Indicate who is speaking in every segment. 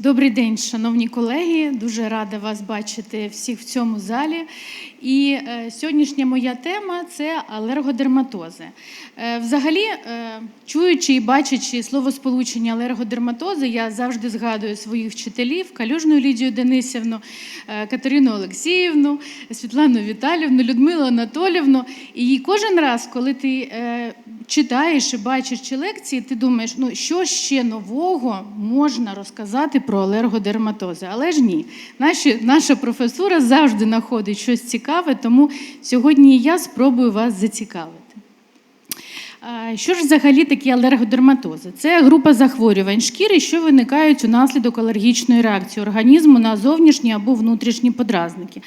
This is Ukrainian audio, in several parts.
Speaker 1: Добрий день, шановні колеги. Дуже рада вас бачити всіх в цьому залі. І е, сьогоднішня моя тема це алергодерматози. Е, взагалі, е, чуючи і бачачи словосполучення алергодерматози, я завжди згадую своїх вчителів Калюжну Лідію Денисівну, е, Катерину Олексіївну, Світлану Віталівну, Людмилу Анатолівну. І кожен раз, коли ти е, читаєш і бачиш ці лекції, ти думаєш, ну що ще нового можна розказати про алергодерматози? Але ж ні, Наші, наша професура завжди знаходить щось цікаве, тому сьогодні я спробую вас зацікавити. Що ж взагалі такі алергодерматози? Це група захворювань шкіри, що виникають унаслідок алергічної реакції організму на зовнішні або внутрішні подразники.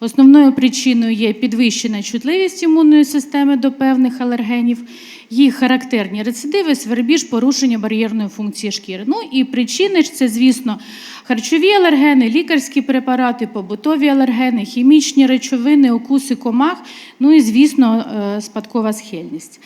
Speaker 1: Основною причиною є підвищена чутливість імунної системи до певних алергенів, їх характерні рецидиви, свербіж, порушення бар'єрної функції шкіри. Ну і причини ж це, звісно, харчові алергени, лікарські препарати, побутові алергени, хімічні речовини, укуси комах, ну і, звісно, е, спадкова схильність.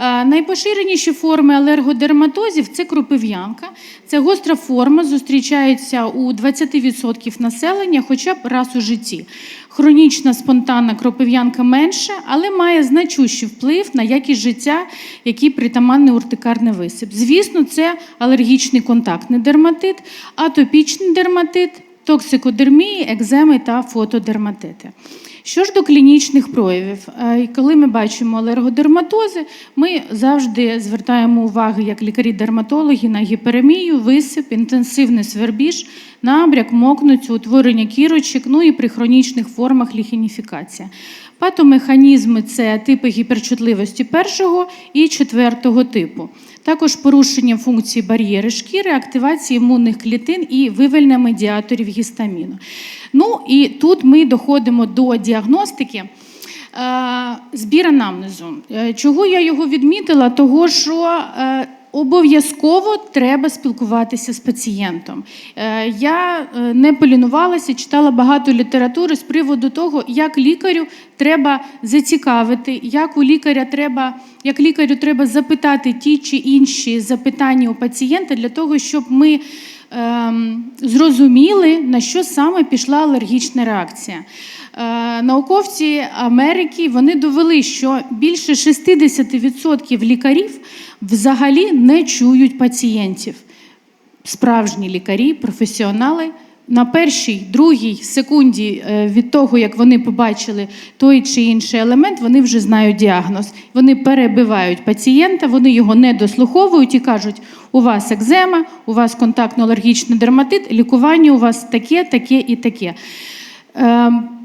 Speaker 1: Е, Найпоширеніші форми алергодерматозів це кропив'янка. Це гостра форма, зустрічається у 20% населення хоча б раз у житті. Хронічна спонтанна кропив'янка менше, але має значущий вплив на якість життя, який притаманний уртикарний висип. Звісно, це алергічний контактний дерматит, атопічний дерматит, токсикодермії, екземи та фотодерматити. Що ж до клінічних проявів, Е, коли ми бачимо алергодерматози, ми завжди звертаємо увагу як лікарі-дерматологи на гіперемію, висип, інтенсивний свербіж, набряк, мокнуття, утворення кірочок, ну і при хронічних формах ліхініфікація. Патомеханізми це типи гіперчутливості першого і четвертого типу. Також порушення функції бар'єри шкіри, активації імунних клітин і вивельня медіаторів гістаміну. Ну і тут ми доходимо до діагностики. Е, Збір анамнезу. Е, Чого я його відмітила? Того, що е, обов'язково треба спілкуватися з пацієнтом. Е, Я е, не полінувалася, читала багато літератури з приводу того, як лікарю треба зацікавити, як у лікаря треба, як лікарю треба запитати ті чи інші запитання у пацієнта для того, щоб ми ем, зрозуміли, на що саме пішла алергічна реакція. Е, Науковці Америки вони довели, що більше 60% лікарів взагалі не чують пацієнтів. Справжні лікарі, професіонали на першій, другій секунді е, від того, як вони побачили той чи інший елемент, вони вже знають діагноз. Вони перебивають пацієнта, вони його не дослуховують і кажуть: у вас екзема, у вас контактно-алергічний дерматит, лікування у вас таке, таке і таке.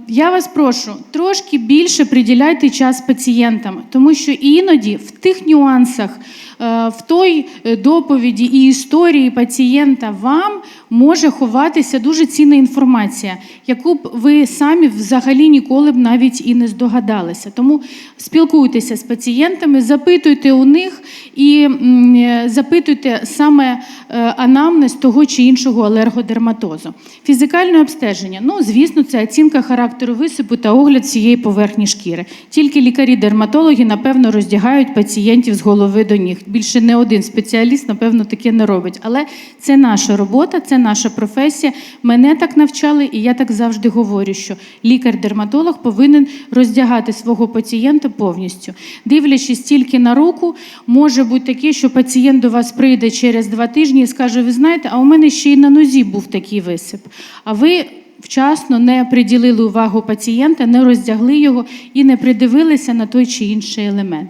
Speaker 1: Я вас прошу, трошки більше приділяйте час пацієнтам, тому що іноді в тих нюансах, в той е, доповіді і історії пацієнта вам може ховатися дуже цінна інформація, яку б ви самі взагалі ніколи б навіть і не здогадалися. Тому спілкуйтеся з пацієнтами, запитуйте у них і е, запитуйте саме е, анамнез того чи іншого алергодерматозу. Фізикальне обстеження. Ну, звісно, це оцінка характеру висипу та огляд цієї поверхні шкіри. Тільки лікарі-дерматологи, напевно, роздягають пацієнтів з голови до ніг. Більше не один спеціаліст, напевно, таке не робить. Але це наша робота, це наша професія. Мене так навчали, і я так завжди говорю, що лікар-дерматолог повинен роздягати свого пацієнта повністю. Дивлячись тільки на руку, може бути таке, що пацієнт до вас прийде через два тижні і скаже: Ви знаєте, а у мене ще й на нозі був такий висип. А ви вчасно не приділили увагу пацієнта, не роздягли його і не придивилися на той чи інший елемент.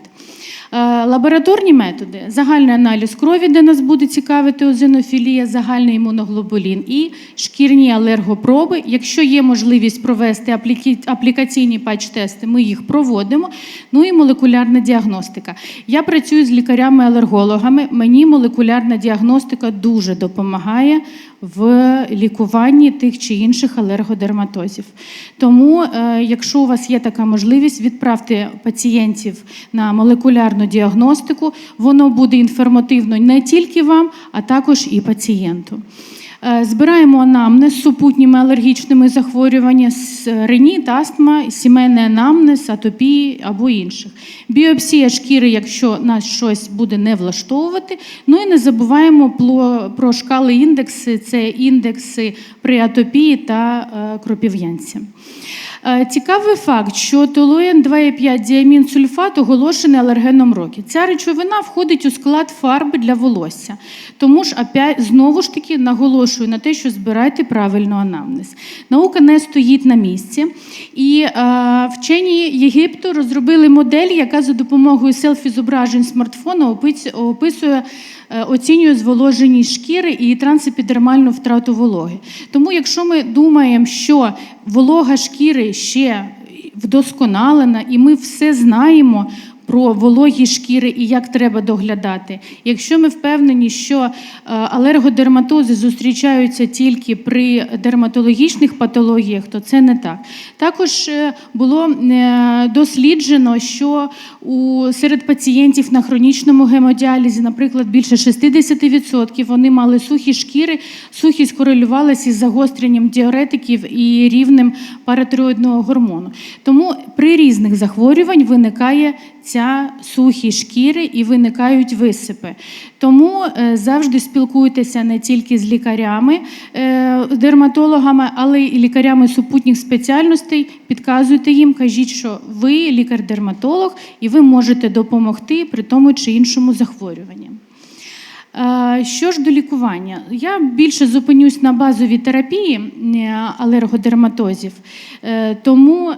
Speaker 1: Е, Лабораторні методи, загальний аналіз крові, де нас буде цікавити озинофілія, загальний імуноглобулін і шкірні алергопроби. Якщо є можливість провести аплікаційні патч-тести, ми їх проводимо. Ну і молекулярна діагностика. Я працюю з лікарями-алергологами. Мені молекулярна діагностика дуже допомагає в лікуванні тих чи інших алергодерматозів. Тому, е, якщо у вас є така можливість, відправте пацієнтів на молекулярну діагностику. Воно буде інформативно не тільки вам, а також і пацієнту. Е, Збираємо анамнез з супутніми алергічними захворюваннями, реніт, астма, сімейний анамнез, атопії або інших. Біопсія шкіри, якщо нас щось буде не влаштовувати. Ну і не забуваємо про шкали індекси, це індекси при атопії та е, кропів'янці. Е, Цікавий факт, що толуен 2,5 діамінсульфат оголошений алергеном року. Ця речовина входить у склад фарби для волосся. Тому ж знову ж таки наголошую на те, що збирайте правильно анамнез. Наука не стоїть на місці. І е, вчені Єгипту розробили модель, яка за допомогою селфі-зображень смартфона описує оцінює зволоженість шкіри і трансепідермальну втрату вологи. Тому, якщо ми думаємо, що волога шкіри ще вдосконалена, і ми все знаємо. Про вологі шкіри і як треба доглядати. Якщо ми впевнені, що е, алергодерматози зустрічаються тільки при дерматологічних патологіях, то це не так. Також е, було е, досліджено, що у серед пацієнтів на хронічному гемодіалізі, наприклад, більше 60% вони мали сухі шкіри, сухість корелювалася із загостренням діуретиків і рівнем паратироїдного гормону. Тому при різних захворювань виникає ця сухі шкіри і виникають висипи. Тому е, завжди спілкуйтеся не тільки з лікарями, е, дерматологами, але й лікарями супутніх спеціальностей. Підказуйте їм, кажіть, що ви лікар-дерматолог і ви можете допомогти при тому чи іншому захворюванні. Е, Що ж до лікування? Я більше зупинюсь на базовій терапії е, алергодерматозів, Е, тому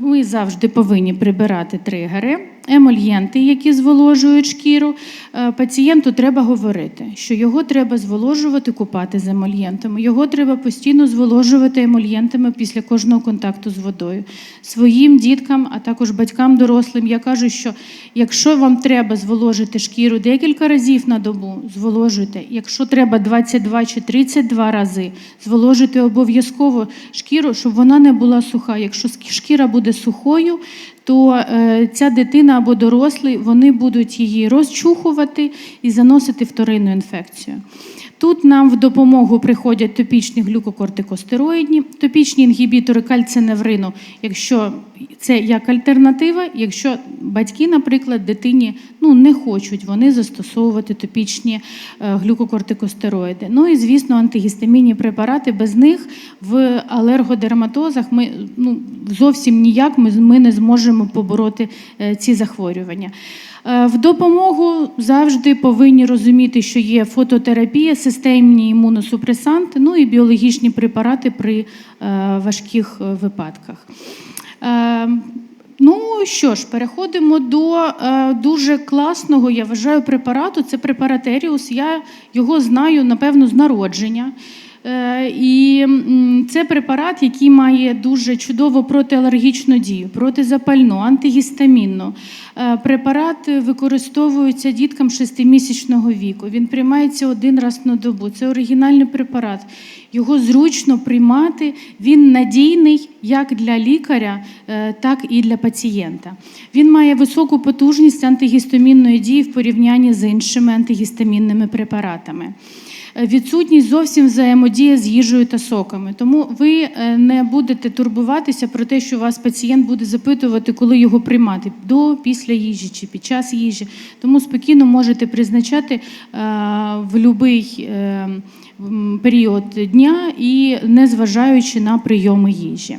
Speaker 1: ми завжди повинні прибирати тригери, емольєнти, які зволожують шкіру. Е, Пацієнту треба говорити, що його треба зволожувати, купати з емольєнтами. Його треба постійно зволожувати емольєнтами після кожного контакту з водою. Своїм діткам, а також батькам дорослим, я кажу, що якщо вам треба зволожити шкіру декілька разів на добу, зволожуйте. Якщо треба 22 чи 32 рази, зволожуйте обов'язково шкіру, щоб вона не була суха. Якщо шкіра буде сухою, то е, ця дитина або дорослий вони будуть її розчухувати і заносити вторинну інфекцію. Тут нам в допомогу приходять топічні глюкокортикостероїдні, топічні інгібітори кальциневрину, якщо це як альтернатива, якщо батьки, наприклад, дитині ну, не хочуть вони застосовувати топічні е, глюкокортикостероїди. Ну і, звісно, антигістамінні препарати. Без них в алергодерматозах ми ну, зовсім ніяк ми, ми не зможемо побороти е, ці захворювання. Е, В допомогу завжди повинні розуміти, що є фототерапія, системні імуносупресанти, ну і біологічні препарати при е, важких е, випадках. Ну що ж, переходимо до дуже класного, я вважаю, препарату. Це препарат Еріус. Я його знаю, напевно, з народження. Е, І це препарат, який має дуже чудову протиалергічну дію, протизапальну, антигістамінну. Е, Препарат використовується діткам 6-місячного віку. Він приймається один раз на добу. Це оригінальний препарат. Його зручно приймати. Він надійний як для лікаря, е, так і для пацієнта. Він має високу потужність антигістамінної дії в порівнянні з іншими антигістамінними препаратами. Е, Відсутність зовсім взаємодія з їжею та соками. Тому ви е, не будете турбуватися про те, що вас пацієнт буде запитувати, коли його приймати до, після їжі чи під час їжі. Тому спокійно можете призначати е, в будь-який період дня і не зважаючи на прийоми їжі.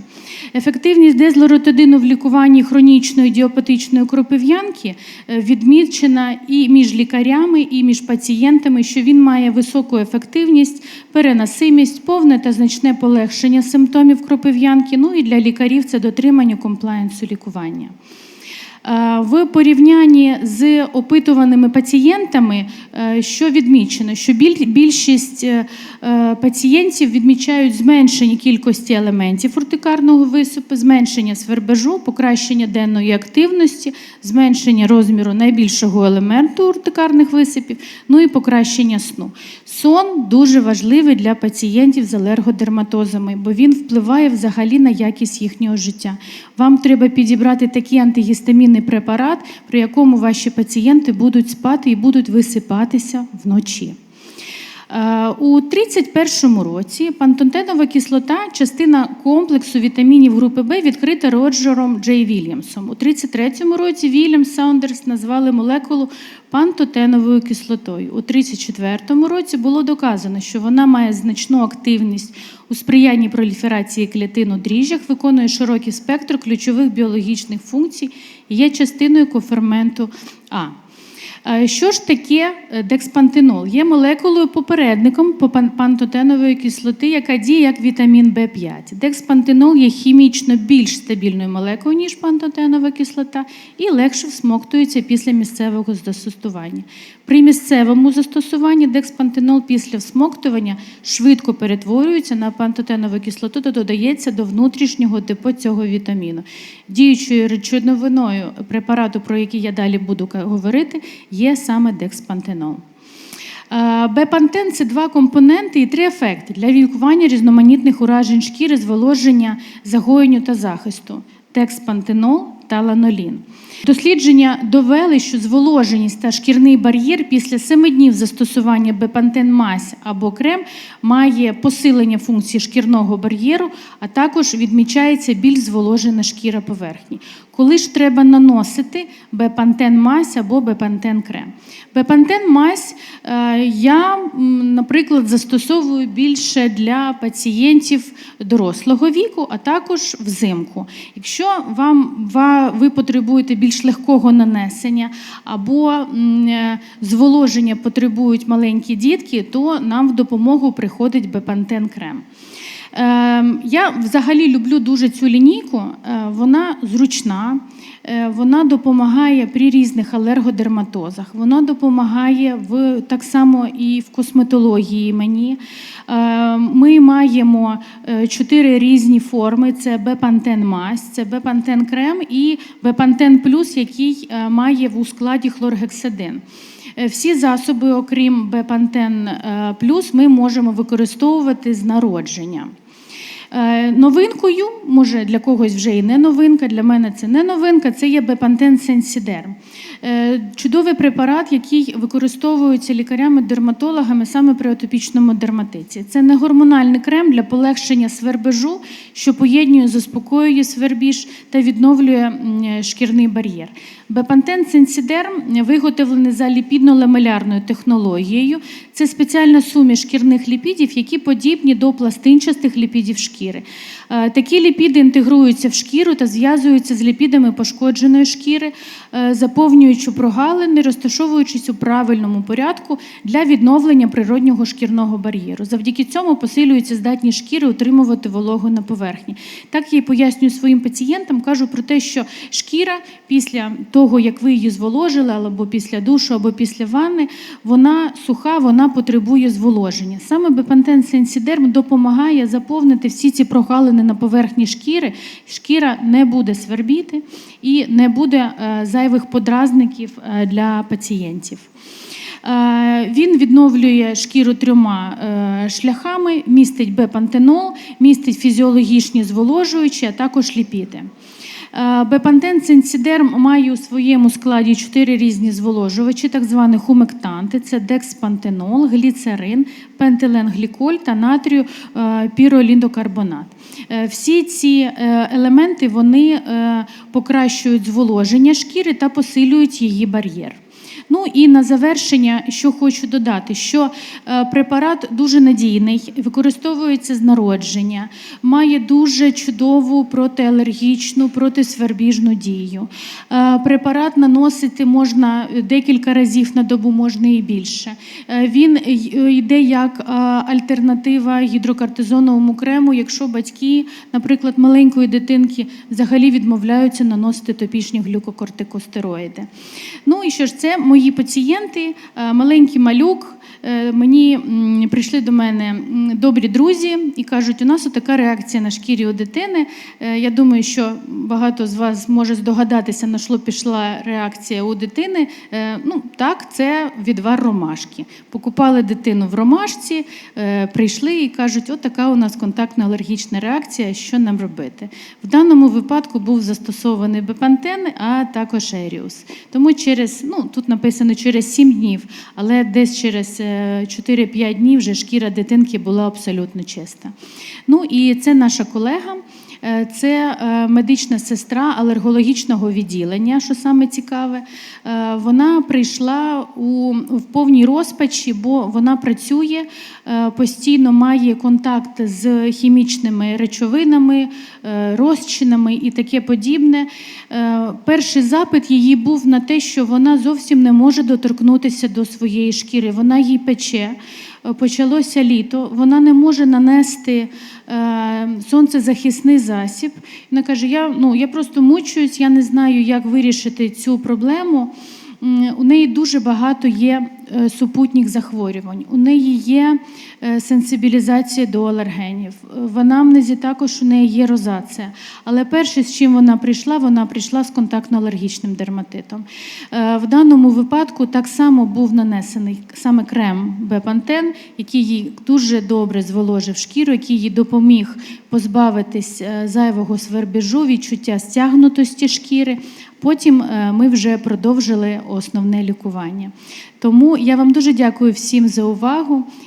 Speaker 1: Ефективність дезлоротидину в лікуванні хронічної діопатичної кропив'янки е, відмічена і між лікарями, і між пацієнтами, що він має високу ефективність, переносимість, повне та значне полегшення симптомів кропив'янки. Ну і для лікарів це дотримання комплаєнсу лікування. Е, В порівнянні з опитуваними пацієнтами, е, що відмічено, що більшість е, пацієнтів відмічають зменшення кількості елементів уртикарного висипу, зменшення свербежу, покращення денної активності, зменшення розміру найбільшого елементу уртикарних висипів, ну і покращення сну. Сон дуже важливий для пацієнтів з алергодерматозами, бо він впливає взагалі на якість їхнього життя. Вам треба підібрати такий антигістамінний препарат, при якому ваші пацієнти будуть спати і будуть висипатися вночі. Е, У 31-му році пантотенова кислота, частина комплексу вітамінів групи Б, відкрита Роджером Джей Вільямсом. У 33-му році Вільям Саундерс назвали молекулу пантотеновою кислотою. У 34-му році було доказано, що вона має значну активність у сприянні проліферації клітин у дріжджах, виконує широкий спектр ключових біологічних функцій і є частиною коферменту А. Е, Що ж таке е, декспантенол? Є молекулою попередником пантотенової кислоти, яка діє як вітамін В5. Декспантенол є хімічно більш стабільною молекулою, ніж пантотенова кислота, і легше всмоктується після місцевого застосування. При місцевому застосуванні декспантенол після всмоктування швидко перетворюється на пантотенову кислоту та додається до внутрішнього депо цього вітаміну. Діючою речовиною препарату, про який я далі буду говорити, є саме декспантенол. Е, Бепантен це два компоненти і три ефекти для лікування різноманітних уражень шкіри, зволоження, загоєнню та захисту. Декспантенол та ланолін. Дослідження довели, що зволоженість та шкірний бар'єр після 7 днів застосування бепантен мазь або крем має посилення функції шкірного бар'єру, а також відмічається більш зволожена шкіра поверхні. Коли ж треба наносити бепантен мазь або бепантен крем. Бепантен мазь е, я, наприклад, застосовую більше для пацієнтів дорослого віку, а також взимку. Якщо вам ви потребуєте більш легкого нанесення або е, зволоження потребують маленькі дітки, то нам в допомогу приходить бепантен крем. Ем, Я взагалі люблю дуже цю лінійку. Е, Вона зручна, е, вона допомагає при різних алергодерматозах. Вона допомагає в так само і в косметології мені. Е, Ми маємо чотири різні форми: це бепантен мазь, це бепантен крем і бепантен плюс, який має у складі хлоргексидин. Всі засоби, окрім Бепантен плюс, ми можемо використовувати з народження. Е, Новинкою, може для когось вже і не новинка, для мене це не новинка, це є Бепантен Сенсідерм. Е, Чудовий препарат, який використовується лікарями-дерматологами саме при атопічному дерматиті. Це не гормональний крем для полегшення свербежу, що поєднує, заспокоює свербіж та відновлює шкірний бар'єр. Бепантен Сенсідерм виготовлений за ліпідно-ламелярною технологією. Це спеціальна суміш шкірних ліпідів, які подібні до пластинчастих ліпідів шкіри. Е, Такі ліпіди інтегруються в шкіру та зв'язуються з ліпідами пошкодженої шкіри, е, заповнюючи прогалини, розташовуючись у правильному порядку для відновлення природнього шкірного бар'єру. Завдяки цьому посилюється здатність шкіри утримувати вологу на поверхні. Так я і пояснюю своїм пацієнтам, кажу про те, що шкіра після того, як ви її зволожили, або після душу, або після ванни, вона суха, вона потребує зволоження. Саме Бепантен Сенсідерм допомагає заповнити всі ці прогалини на поверхні шкіри. Шкіра не буде свербіти і не буде е, зайвих подразників е, для пацієнтів. Е, Він відновлює шкіру трьома е, шляхами: містить бепантенол, містить фізіологічні зволожуючі, а також ліпіди. Е, Бепантен Сенсідерм має у своєму складі чотири різні зволожувачі, так звані хумектанти: це декспантенол, гліцерин, пентиленгліколь та натрію е, піроліндокарбонат. Е, Всі ці елементи вони покращують зволоження шкіри та посилюють її бар'єр. Ну і на завершення, що хочу додати, що е, препарат дуже надійний, використовується з народження, має дуже чудову протиалергічну, протисвербіжну дію. Е, Препарат наносити можна декілька разів на добу, можна і більше. Е, Він йде як е, альтернатива гідрокортизоновому крему, якщо батьки, наприклад, маленької дитинки взагалі відмовляються наносити топічні глюкокортикостероїди. Ну і що ж, це мої пацієнти, е, маленький малюк. е, Мені прийшли до мене добрі друзі і кажуть, у нас така реакція на шкірі у дитини. Е, Я думаю, що багато з вас може здогадатися, на що пішла реакція у дитини. Ну так, це відвар ромашки. Покупали дитину в ромашці, прийшли і кажуть, от така у нас контактна алергічна реакція, що нам робити. В даному випадку був застосований бепантен, а також еріус. Тому через, ну тут написано через 7 днів, але десь через е, е, 4-5 днів вже шкіра дитинки була абсолютно чиста. Ну і це наша колега. Е, Це е, медична сестра алергологічного відділення, що саме цікаве. Е, Вона прийшла у, в повній розпачі, бо вона працює, постійно має контакт з хімічними речовинами, розчинами і таке подібне. Перший запит її був на те, що вона зовсім не може доторкнутися до своєї шкіри. Вона їй пече. Почалося літо, вона не може нанести е, сонцезахисний засіб. Вона каже: я, ну, я просто мучуюсь, я не знаю, як вирішити цю проблему. У неї дуже багато є е, супутніх захворювань. У неї є е, сенсибілізація до алергенів. Е, В анамнезі також у неї є розація. Але перше, з чим вона прийшла, вона прийшла з контактно-алергічним дерматитом. В даному випадку так само був нанесений саме крем Бепантен, який їй дуже добре зволожив шкіру, який їй допоміг позбавитись зайвого свербіжу, відчуття стягнутості шкіри. Потім е, ми вже продовжили основне лікування. Тому я вам дуже дякую всім за увагу.